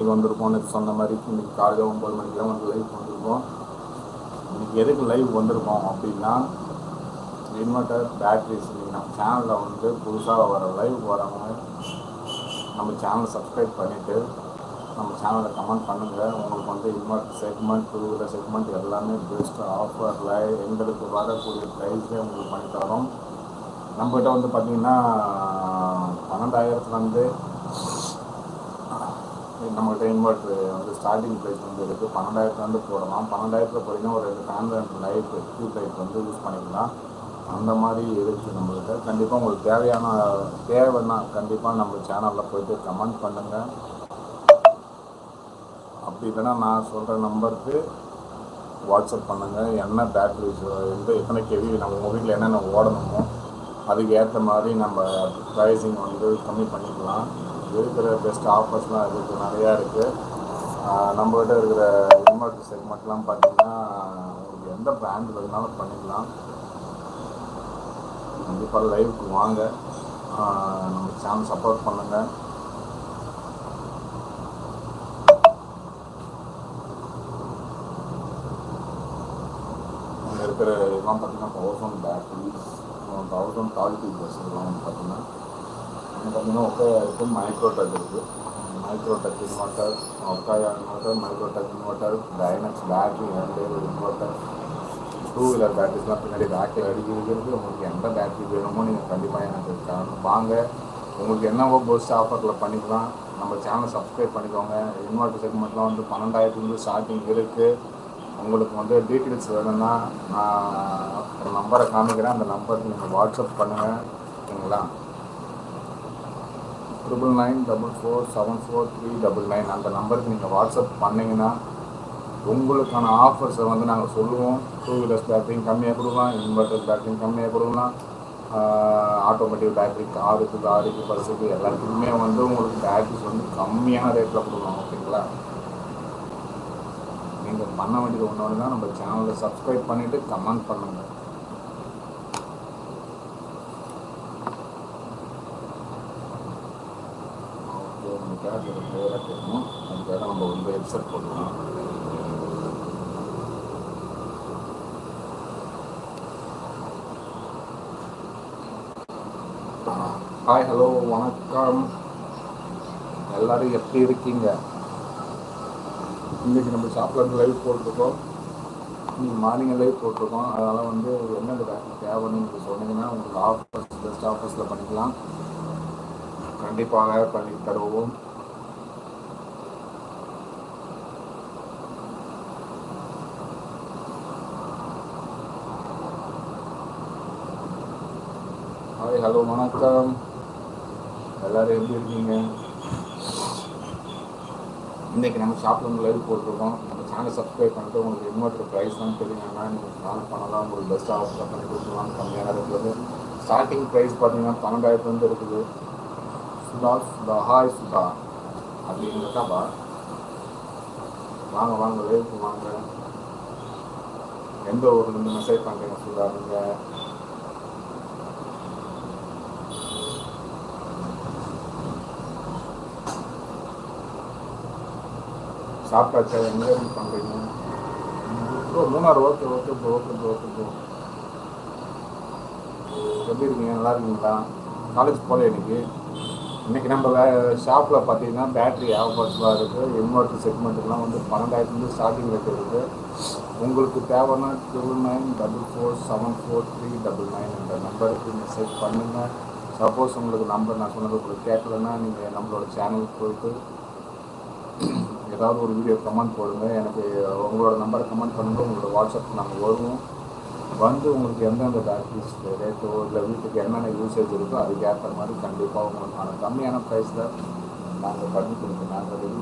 வந்திருக்கோம் நேற்று சொன்ன மாதிரி இன்னைக்கு காலையில் ஒம்பது மணிக்கு தான் வந்து லைவ் வந்திருக்கோம் இன்னைக்கு எதுக்கு லைவ் வந்திருக்கோம் அப்படின்னா இன்வெர்டர் பேட்ரிஸ் நம்ம சேனலில் வந்து புதுசாக வர லைவ் வரவங்க நம்ம சேனலை சப்ஸ்கிரைப் பண்ணிவிட்டு நம்ம சேனலில் கமெண்ட் பண்ணுங்கள் உங்களுக்கு வந்து invert segment two wheeler segment எல்லாமே பெஸ்ட் ஆஃபரில் எங்களுக்கு வரக்கூடிய ப்ரைஸே உங்களுக்கு பண்ணித்தரோம். நம்மகிட்ட வந்து பார்த்திங்கன்னா பன்னெண்டாயிரத்துலேருந்து நம்மகிட்ட இன்வெர்ட்ரு வந்து ஸ்டார்டிங் ப்ரைஸ் வந்து இருக்குது பன்னெண்டாயிரத்துலேருந்து போடலாம். பன்னெண்டாயிரத்தில் போகிறீங்கன்னா ஒரு ரெண்டு ஃபேன் லைட் டியூப் லைட் வந்து யூஸ் பண்ணிக்கலாம். அந்த மாதிரி இருக்குது நம்மகிட்ட கண்டிப்பாக உங்களுக்கு தேவையான தேவைன்னா கண்டிப்பாக நம்ம சேனலில் போயிட்டு கமெண்ட் பண்ணுங்கள் அப்படி இல்லைன்னா நான் சொல்கிற நம்பருக்கு வாட்ஸ்அப் பண்ணுங்கள் என்ன பேட்டரிஸ் எந்த எத்தனை கேவி நம்ம உங்கள் வீட்டில் என்னென்ன ஓடணுமோ அதுக்கு ஏற்ற மாதிரி நம்ம ப்ரைஸிங் வந்து கம்மி பண்ணிக்கலாம். இருக்கிற பெஸ்ட் ஆஃபர்ஸ்லாம் இருக்குது நிறையா இருக்குது நம்மகிட்ட இருக்கிற இன்வெர்டர் செக்மெண்ட்லாம் பார்த்தீங்கன்னா உங்களுக்கு எந்த பிராண்டில் இருந்தாலும் பண்ணிக்கலாம். கண்டிப்பாக லைவுக்கு வாங்க. நம்ம சேனல் சப்போர்ட் பண்ணுங்கள் இருக்கிற இதெல்லாம் பார்த்தீங்கன்னா தௌசண்ட் பேட்டரி தௌசண்ட் குவாலிட்டி பஸ் வந்து பார்த்தீங்கன்னா அங்கே பார்த்தீங்கன்னா ஒக்கையா இருக்குது டச் இருக்குது Microtek inverter Okaya inverter touch inverter Dynex battery ரெண்டு இன்வெர்ட்டர் டூ வீலர் பேட்டரிஸ்லாம் பின்னாடி பேக்கில் அடிக்கிறது உங்களுக்கு எந்த பேட்டரி வேணுமோ நீங்கள் கண்டிப்பாக எனக்கு காரணம் வாங்க உங்களுக்கு என்னவோ பெஸ்ட் ஆஃபரில் பண்ணிக்கலாம் நம்ம சேனலை சப்ஸ்கிரைப் பண்ணிக்கோங்க. இன்வெர்ட்டர் செக்மெண்ட்லாம் வந்து பன்னெண்டாயிரத்துலேருந்து ஸ்டார்டிங் இருக்குது உங்களுக்கு வந்து டீட்டெயில்ஸ் வேணும்னா நான் ஒரு நம்பரை காமிக்கிறேன். அந்த நம்பருக்கு நீங்கள் வாட்ஸ்அப் பண்ணுங்கள் ஓகேங்களா triple nine double four seven four three double nine அந்த நம்பருக்கு நீங்கள் வாட்ஸ்அப் பண்ணிங்கன்னா உங்களுக்கான ஆஃபர்ஸை வந்து நாங்கள் சொல்லுவோம். டூ வீலர்ஸ் பேட்டரியும் கம்மியாக கொடுக்கலாம். இன்வெர்டர் பேட்டரியும் கம்மியாக கொடுக்கலாம். ஆட்டோமேட்டிக் பேட்டரி காருக்கு லாரிக்கு பஸ்ஸுக்கு எல்லாத்துக்குமே வந்து உங்களுக்கு பேட்டரிஸ் வந்து கம்மியான ரேட்டில் கொடுக்கலாம். ஓகேங்களா? நீங்கள் பண்ண வேண்டியது ஒன்று தான் நம்ம சேனலை சப்ஸ்கிரைப் பண்ணிவிட்டு கமெண்ட் பண்ணுங்கள் ஓகே உங்களுக்காக இது கிளியராக தெரியும்? அதுக்காக நம்ம வந்து ஹெட்செட் போட்டுக்கலாம் ஹாய் ஹலோ வணக்கம். எல்லாரும் எப்படி இருக்கீங்க? இன்றைக்கி நம்ம ஷாப்பில் லைவ் போட்டிருக்கோம். இன்னைக்கு மார்னிங் லைவ் போட்டிருக்கோம். அதனால் வந்து என்ன தேவைன்னு நீங்கள் சொன்னீங்கன்னா உங்களுக்கு ஆஃபர்ஸ் பெஸ்ட் ஆஃபர்ஸில் பண்ணிக்கலாம். கண்டிப்பாக பண்ணி தருவோம். ஹாய் ஹலோ வணக்கம். எல்லாரும் எப்படி இருக்கீங்க? இன்றைக்கி நம்ம ஷாப்பில் நம்ம லைவ் போட்டிருக்கோம். நம்ம சேனலை சப்ஸ்கிரைப் பண்ணிட்டு உங்களுக்கு இன்வெர்டர் ப்ரைஸ்லாம் தெரியுங்கன்னா நீங்கள் கால் பண்ணலாம். உங்களுக்கு பெஸ்ட் ஆஃபர் பண்ணி கொடுக்கலாம் கம்மியாக இருக்குது. ஸ்டார்டிங் ப்ரைஸ் பார்த்தீங்கன்னா பன்னெண்டாயிரத்துலேருந்து இருக்குது. சுதா சுதா ஹாய் சுதா. அப்படிங்கிறதாப்பா வாங்க வாங்க லைவுக்கு வாங்க. எந்த ஊர்லேருந்து மெசேஜ் பண்ணுறீங்க சுதா நீங்கள் சாப்பிட்டாச்சா? எங்கே இருந்து பண்ணுறீங்க Munnar okay okay bro okay bro okay bro. எப்படி இருக்கீங்க? நல்லா இருக்கீங்களா? காலேஜ் போகல இன்னைக்கு? இன்றைக்கி நம்ம வே ஷாப்பில் பார்த்தீங்கன்னா பேட்ரி ஆஃபர்ஸ்லாம் இருக்குது இன்வெர்டர் செக்மெண்ட்டுக்கெலாம் வந்து பன்னெண்டாயிரத்துலேருந்து ஸ்டார்டிங் ரேட் இருக்குது. உங்களுக்கு தேவைன்னா triple nine double four seven four three double nine என்ற நம்பருக்கு மெசேஜ் பண்ணுங்கள் சப்போஸ் உங்களுக்கு நம்பர் நான் சொன்னது உங்களுக்கு கேட்கலன்னா நீங்கள் நம்மளோட சேனலுக்கு போயிட்டு ஏதாவது ஒரு வீடியோ கமெண்ட் போடுங்க. எனக்கு உங்களோட நம்பரை கமெண்ட் பண்ணுங்கள் உங்களோட வாட்ஸ்அப் நாங்கள் வருவோம். வந்து உங்களுக்கு எந்தெந்த பேட்டரிஸ் ரேட்டோ இல்லை வீட்டுக்கு என்னென்ன யூசேஜ் இருக்கோ அதுக்கு ஏற்ற மாதிரி கண்டிப்பாக உங்களுக்கான கம்மியான ப்ரைஸில் நாங்கள் பண்ணி கொடுப்போம். நாங்கள் ரெடி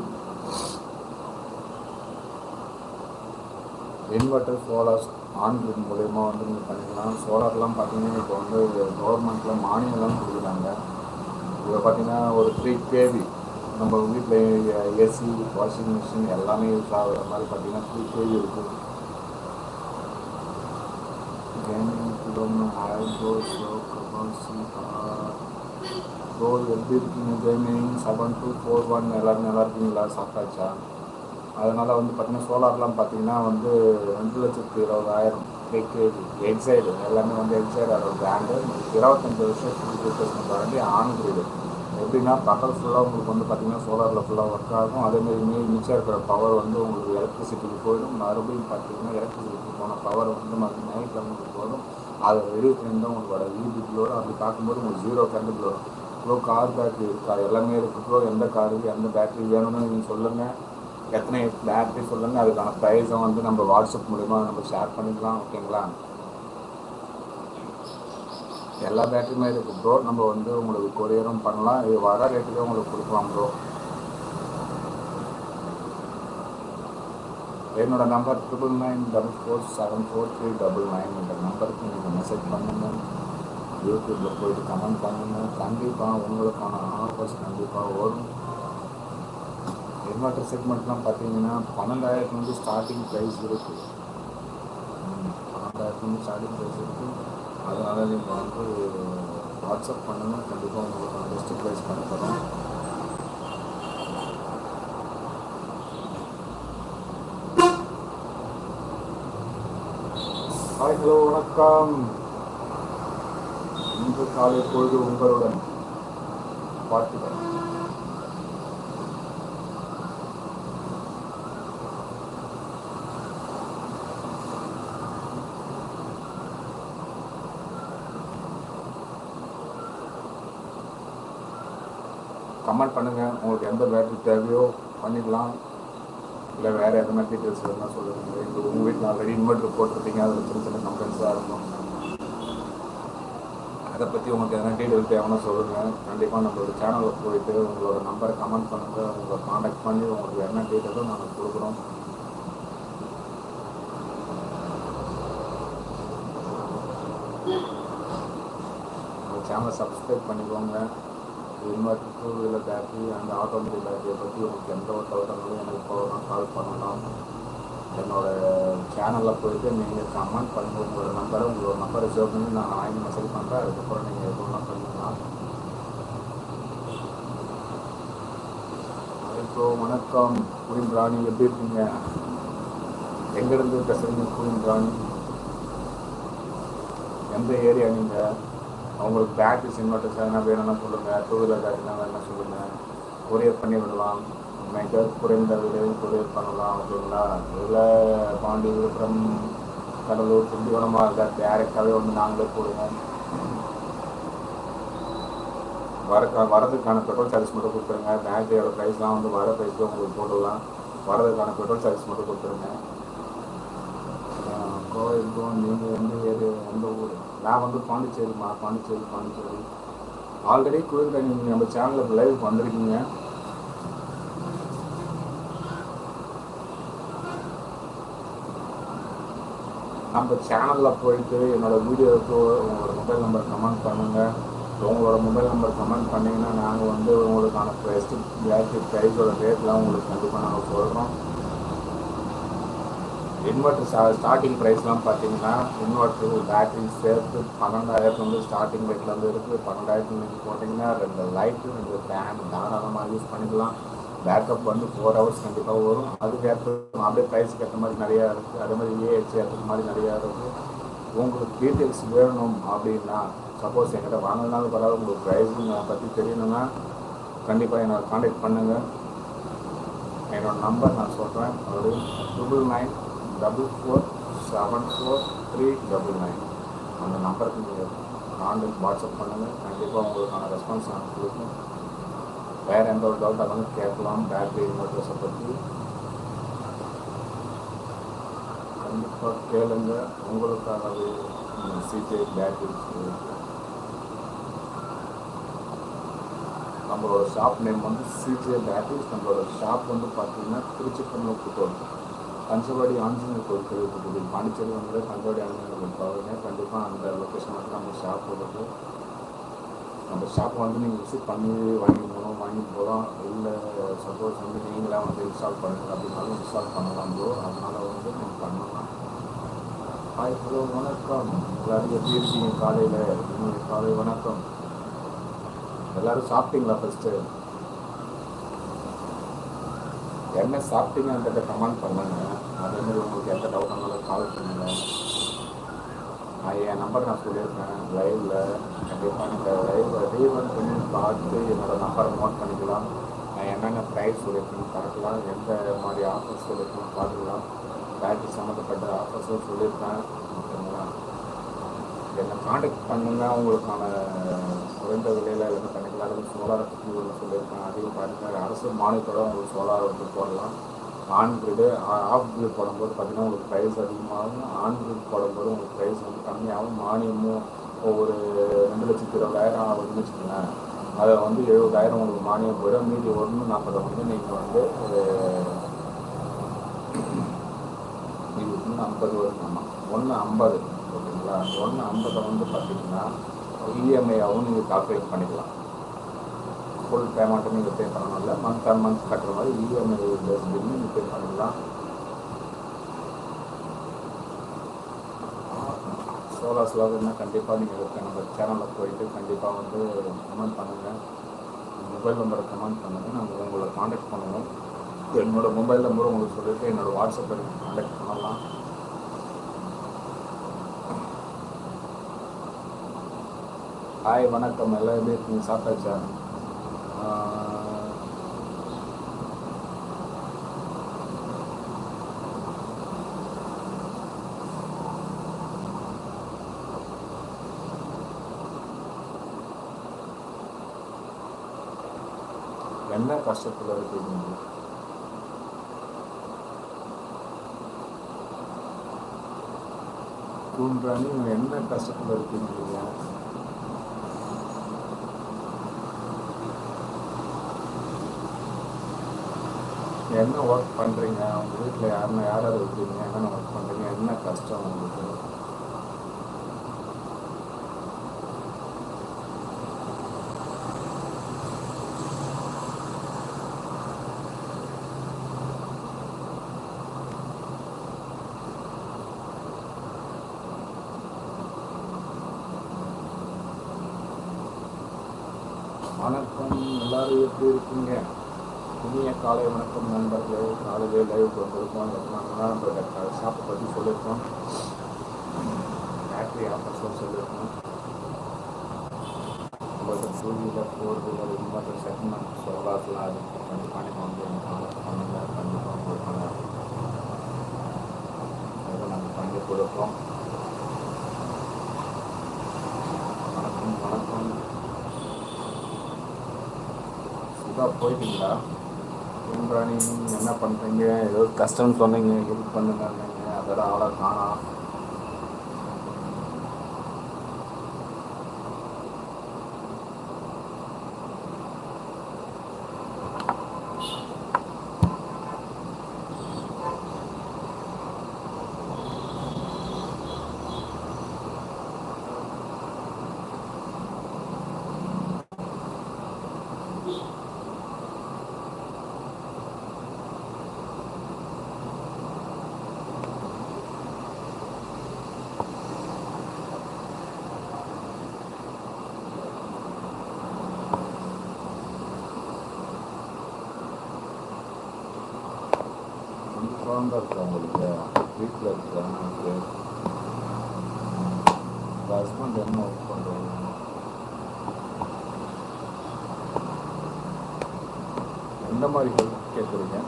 இன்வெர்டர் சோலார்ஸ் ஆன்கிரிட் மூலயமா வந்து நீங்கள் பண்ணிக்கலாம். சோலார்லாம் பார்த்தீங்கன்னா இப்போ வந்து கவர்மெண்ட்டில் மானியம்லாம் கொடுக்குறாங்க. இதில் பார்த்தீங்கன்னா ஒரு த்ரீ கேவி நம்ம வீட்டில் ஏசி வாஷிங் மிஷின் எல்லாமே யூஸ் ஆகிற மாதிரி பார்த்தீங்கன்னா த்ரீ கேஜி இருக்குது கேமிங் ஃபிலிம் ஆல்போ ப்ரோ எப்படி இருக்கீங்க? ஜெய்மினிங் செவன் டூ ஃபோர் ஒன் எல்லோரும் நல்லா இருக்கீங்களா? சாப்பிட்டாச்சா? அதனால் வந்து பார்த்திங்கன்னா சோலார்லாம் பார்த்தீங்கன்னா வந்து ரெண்டு லட்சத்து இருபதாயிரம் கேஜி எக்ஸைடு எல்லாமே வந்து எக்ஸைடு அதோட பிராண்டு இருபத்தஞ்சி வருஷத்துக்கு ரிப்ளேஸ்மெண்ட் ஆன் கிரீடு எப்படின்னா பகல் ஃபுல்லாக உங்களுக்கு வந்து பார்த்திங்கன்னா சோலாரில் ஃபுல்லாக ஒர்க் ஆகும். அதேமாதிரி மீ மிச்சம் இருக்கிற பவர் வந்து உங்களுக்கு எலக்ட்ரிசிட்டிக்கு போயிடும். மறுபடியும் பார்த்தீங்கன்னா எலக்ட்ரிசிட்டிக்கு போன பவர் வந்து மறுபடியும் நைட்டில் உங்களுக்கு போயிடும் அது இருபத்தி ரெண்டு தான் உங்களுக்கு வர ஈபி அப்படி பார்க்கும்போது உங்களுக்கு zero current bill bro car battery இருக்கா? எல்லாமே இருக்குது ப்ரோ எந்த காருக்கு எந்த பேட்டரி வேணும்னு நீங்கள் சொல்லுங்கள் எத்தனை பேட்டரி சொல்லுங்கள் அதுக்கான ப்ரைஸை வந்து நம்ம வாட்ஸ்அப் மூலிமா நம்ம ஷேர் பண்ணிக்கலாம். ஓகேங்களா எல்லா பேட்டரியுமே இருக்குது ப்ரோ நம்ம வந்து உங்களுக்கு கொரியரும் பண்ணலாம். இது வர ரேட்டுக்கே உங்களுக்கு கொடுக்கலாம் ப்ரோ என்னோட number triple nine double four seven four three double nine என்ற நம்பருக்கு நீங்கள் மெசேஜ் பண்ணுங்கள் யூடியூப்பில் போயிட்டு கமெண்ட் பண்ணுங்கள் கண்டிப்பாக உங்களுக்கான ஆஃபர்ஸ் கண்டிப்பாக வரும். இன்வெர்டர் செக்மெண்ட்லாம் பார்த்தீங்கன்னா பன்னெண்டாயிரத்துலேருந்து ஸ்டார்டிங் ப்ரைஸ் இருக்குது பன்னெண்டாயிரத்துலேருந்து ஸ்டார்டிங் ப்ரைஸ் இருக்குது அதனால் நீங்கள் வந்து வாட்ஸ்அப் பண்ணுங்கள் கண்டிப்பாக உங்களுக்கு பெஸ்ட்டு ப்ரைஸ் பண்ணி ஹாய் ஹலோ வணக்கம். இன்று காலை பொழுது உங்களுடன் பார்த்துக்கிறேன் கமெண்ட் பண்ணுங்கள் உங்களுக்கு எந்த பேட்டரி தேவையோ பண்ணிக்கலாம். இல்லை வேறு எந்த மாதிரி டீட்டெயில்ஸ் வேணும்னா சொல்லுங்கள் இப்போ உங்கள் வீட்டில் ஆல்ரெடி இன்வெர்ட்ரு போட்டிருப்பீங்க அதில் சின்ன சின்ன கம்ப்ளைண்ட்ஸாக இருக்கும். அதை பற்றி உங்களுக்கு எதனா டீட்டெயில் தேவைன்னா சொல்லுங்கள் கண்டிப்பாக நம்மளோட சேனலில் போயிட்டு உங்களோட நம்பரை கமெண்ட் பண்ணுங்கள் உங்களை காண்டாக்ட் பண்ணி உங்களுக்கு என்ன டீட்டெயிலோ நாங்கள் கொடுக்குறோம். உங்கள் சேனலை சப்ஸ்கிரைப் பண்ணிக்கோங்க. Inverter two wheeler battery and automatic பேட்டரியை பற்றி உங்களுக்கு எந்த ஒரு டவுட்டாலும் எனக்கு போகலாம் கால் பண்ணலாம். என்னோடய சேனலில் போயிட்டு நீங்கள் கமெண்ட் பண்ணுங்கள் உங்களோட நம்பரை உங்களோட நம்பரை சேவ் பண்ணி நான் வாங்கி மெசேஜ் பண்ணுறேன் அதுக்கப்புறம் நீங்கள் எதுவும் பண்ணிக்கலாம் இப்போ வணக்கம். குடின் ராணி எப்படி இருக்கீங்க? எங்கேருந்து பேசுகிறீங்க குடின் ராணி? எந்த ஏரியா நீங்கள் அவங்களுக்கு பேட்டரிஸ் இன்வெர்டர்ஸ் எதனா வேணும்னா சொல்லுங்கள் டூ வீலர் பேட்டரினா வேணும்னா சொல்லுங்கள் கொரியர் பண்ணி விடலாம். மிக குறைந்த விலையில் கொரியர் பண்ணலாம் ஓகேங்களா இதில் பாண்டி விழுப்புரம் கடலூர் திண்டிவனமாக இருந்தால் டேரெக்டாகவே வந்து நாங்களே போடுவோம் வர வரதுக்கான பெட்ரோல் சார்ஜ் மட்டும் கொடுத்துருங்க. பேட்டரியோட ப்ரைஸ்லாம் வந்து வர ப்ரைஸ்க்கு உங்களுக்கு போட்டுடலாம். வரதுக்கான பெட்ரோல் சார்ஜ் மட்டும் கொடுத்துருங்க. கோவில் நீங்கள் எந்த ஏரியா எந்த ஊர்? நான் வந்து பாண்டிச்சேரிமா பாண்டிச்சேரி பாண்டிச்சேரி. ஆல்ரெடி கோயில் நீங்கள் நம்ம சேனலில் லைவ் வந்திருக்கீங்க. நம்ம சேனலில் போயிட்டு என்னோடய வீடியோவுக்கு உங்களோட மொபைல் நம்பர் கமெண்ட் பண்ணுங்கள் உங்களோட மொபைல் நம்பர் கமெண்ட் பண்ணிங்கன்னா நாங்கள் வந்து உங்களுக்கான ப்ரைஸ்ட்டு ப்ரைஸோட ரேட்லாம் உங்களுக்கு கண்டிப்பாக நாங்கள் சொல்கிறோம் இன்வெர்டர் ஸ்டா ஸ்டார்டிங் ப்ரைஸ்லாம் பார்த்தீங்கன்னா இன்வெர்டர் பேட்டரி சேர்த்து பன்னெண்டாயிரத்து வந்து ஸ்டார்டிங் ரேட்லேருந்து இருக்குது பன்னெண்டாயிரத்து நீங்கள் போட்டிங்கன்னா ரெண்டு லைட்டு ரெண்டு ஃபேன் தாராளமாக யூஸ் பண்ணிக்கலாம். பேக்கப் வந்து ஃபோர் ஹவர்ஸ் கண்டிப்பாக வரும். அதுக்கேற்ற அப்படியே ப்ரைஸ்க்கு ஏற்ற மாதிரி நிறையா இருக்குது அதே மாதிரி ஏஹெச் ஏற்ற மாதிரி நிறையா இருக்குது உங்களுக்கு டீட்டெயில்ஸ் வேணும் அப்படின்னா சப்போஸ் என்கிட்ட வாங்கினாலும் பரவாயில்ல உங்களுக்கு ப்ரைஸுங்க பற்றி தெரியணும்னா கண்டிப்பாக என்னை காண்டாக்ட் பண்ணுங்கள் என்னோடய நம்பர் நான் சொல்கிறேன் அது triple nine double four seven four three double nine அந்த நம்பருக்கு நீங்கள் காண்டாக்ட் வாட்ஸ்அப் பண்ணுங்கள் கண்டிப்பாக உங்களுக்கான ரெஸ்பான்ஸ் நான் கொடுக்கும் வேறு எந்த ஒரு டவுட்டாக இருந்தாலும் கேட்கலாம். பேட்டரி இன்வெர்டர்ஸை பற்றி கண்டிப்பாக கேளுங்க. உங்களுக்காகவே சிஜே பேட்டரிஸ் நம்மளோட ஷாப் நேம் வந்து சிஜே பேட்டரிஸ் நம்மளோட ஷாப் வந்து பார்த்தீங்கன்னா திருச்சி புத்தூர் பஞ்சவாடி ஆஞ்சநேயர் கோயில் கேள்விப்பட்டது பாண்டிச்சேரி வந்து பஞ்சவாடி ஆஞ்சநேயர் கோயில் பாருங்க கண்டிப்பாக அந்த லொக்கேஷன் வந்து நம்ம ஷாப் போகிறது நம்ம ஷாப் வந்து நீங்கள் விசிட் பண்ணி வாங்கி போகணும் வாங்கி போகலாம். இல்லை சப்போஸ் வந்து நீங்களாக வந்து இன்ஸ்டால் பண்ணுங்க. அப்படின்னாலும் இன்ஸ்டால் பண்ணலாம் ப்ரோ அதனால் வந்து நீங்கள் பண்ணலாம். ஹாய் ப்ரோ வணக்கம். எல்லாரும் எப்படி இருக்கீங்க? காலையில் காலை வணக்கம். எல்லாரும் சாப்பிட்டீங்களா ஃபஸ்ட்டு என்ன சாப்பிட்டீங்கன்றத கமெண்ட் பண்ணுங்க. அதே மாதிரி உங்களுக்கு எந்த டவுட் இருந்தாலும் கால் பண்ணுங்க. நான் என் நம்பர் நான் சொல்லியிருக்கேன். லைவில் கண்டிப்பாக நீங்கள் லைவில் ரீவன் பண்ணி பார்த்து என்னோடய நம்பரை நோட் பண்ணிக்கலாம். நான் என்னென்ன ப்ரைஸ் சொல்லியிருக்கேன்னு பார்க்கலாம் எந்த மாதிரி ஆஃபர்ஸ் சொல்லியிருக்கேன்னு பார்த்துக்கலாம். பேட்டரி சம்மந்தப்பட்ட ஆஃபர்ஸும் சொல்லியிருக்கேன். என்னை காண்டாக்ட் பண்ணுங்க அவங்களுக்கான குறைந்த விலையில் எல்லாமே கண்டிப்பாக அதுவும் சோலார் பற்றி ஒரு அதையும் அரசு மானியத்தோட உங்களுக்கு சோலார் வந்து போடலாம். ஆன் கிரிடு ஆஃப் கிரிட் போடும்போது பார்த்தீங்கன்னா உங்களுக்கு ப்ரைஸ் அதிகமாகும். ஆன் கிரிட் போடும்போது உங்களுக்கு ப்ரைஸ் வந்து கம்மியாகும். மானியமும் ஒவ்வொரு ரெண்டு லட்சத்தி இருபதாயிரம் ஆகுதுன்னு வச்சுக்கோங்களேன். அதில் வந்து எழுபதாயிரம் உங்களுக்கு மானியம் போயிடும். மீதி ஒன்று நாற்பதை வந்து நீங்கள் வந்து இது ஒன்று ஐம்பது வரும். ஆமாம் ஒன்று ஐம்பது. ஓகேங்களா? ஒன்று ஐம்பதை வந்து பார்த்தீங்கன்னா இஎம்ஐயாகவும் நீங்கள் கால்குலேட் பண்ணிக்கலாம். ஃபுல் பேமெண்ட்டும் நீங்கள் பே பண்ணணும் இல்லை மந்த் ஆன் மந்த் கட்டுற மாதிரி இஎம்ஐ பேஸ்டு நீங்கள் பே பண்ணிக்கலாம். சோலார் ஸ்லோகன்னா கண்டிப்பாக நீங்கள் இருக்க. நம்ம சேனலில் போயிட்டு கண்டிப்பாக வந்து கமெண்ட் பண்ணுங்கள் மொபைல் நம்பரை கமெண்ட் பண்ணுங்கள் நாங்கள் உங்களை காண்டாக்ட் பண்ணுவோம். என்னோடய மொபைல் நம்பர் உங்களுக்கு சொல்லிவிட்டு என்னோடய வாட்ஸ்அப்பில் காண்டாக்ட் பண்ணலாம். ஹாய் வணக்கம். எல்லாம் எப்படி இருக்கீங்க? சாப்பிட்டாச்சா? என்ன கஷ்டத்தில் இருக்கீங்க? தூண்டுறானி என்ன கஷ்டத்தில் இருக்கீங்க? என்ன ஒர்க் பண்ணுறீங்க உங்கள் வீட்டில் யாருன்னா யார் யார் இருக்கீங்க? என்னென்ன ஒர்க் பண்ணுறீங்க என்ன கஷ்டம் உங்களுக்கு? வணக்கம். எல்லாரும் எப்படி இருக்கீங்க? இனிய காலை வணக்கம் நண்பர்களே. காலையிலே லைவ் வந்திருக்கோம். எத்தனை நம்ம ஷாப்பை பற்றி சொல்லியிருக்கோம். பேட்டரி ஆஃபர்ஸும் சொல்லியிருக்கோம். உங்களுக்கு two wheeler four wheeler inverter segment சோலார்ஸ்லாம் இருக்குது கண்டிப்பாக நீங்கள் வந்து எனக்கு பண்ணுங்கள் கண்டிப்பாக கொடுப்பாங்க அதை நாங்கள் பண்ணி கொடுப்போம். வணக்கம் வணக்கம். சுதா போயிட்டீங்களா? ராணி என்ன பண்ணுறீங்க ஏதோ கஷ்டம்னு சொன்னீங்க ஹெல்ப் பண்ணுங்க அதோட அவ்வளோ காணும். குழந்த இருக்கா வீட்டில் இருக்கிறாங்க ஹஸ்பண்ட் என்ன ஒர்க் பண்ணுறாங்க எந்த மாதிரி ஹெல்ப் கேட்குறீங்க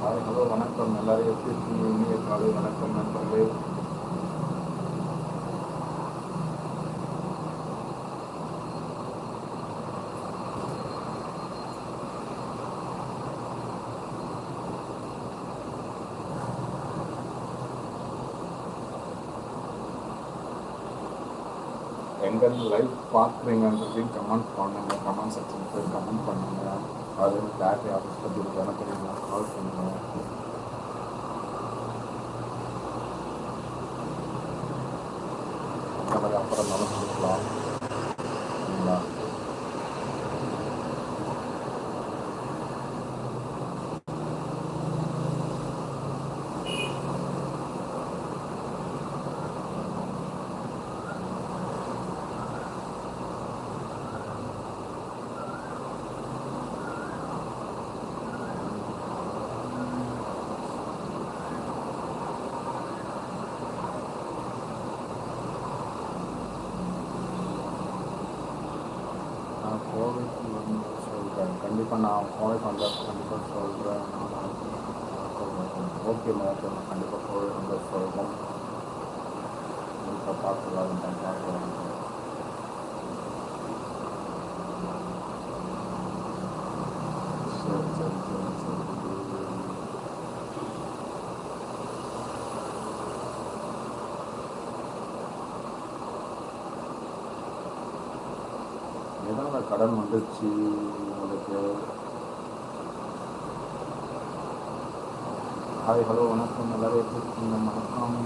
ஹலோ வணக்கம். எல்லாரும் எப்படி இருக்கீங்க? காலை வணக்கம் நண்பர்களே. எங்கள் லைவ் பார்க்குறீங்கன்றதையும் கமெண்ட் பண்ணுங்க. கமெண்ட் செக்ஷன் போய் கமெண்ட் பண்ணுங்க. அது பேட்டரி ஆஃபீஸ் பற்றி எனக்கு கால் பண்ணுங்க அந்த மாதிரி அப்புறம் நம்ம கோவிட் சொல்கிறேன் கண்டிப்பாக நான் கோவிட் வந்தால் கண்டிப்பாக சொல்கிறேன் ஓகே மேடம் நான் கண்டிப்பாக கோவிட் வந்தால் சொல்கிறோம் பார்க்கலாம் பார்க்கலாம் எத்தனை கடன் வந்துச்சு உங்களுக்கு? ஹாய் ஹலோ வணக்கம் எல்லாரும் எப்படி இருக்கீங்க வணக்கம்.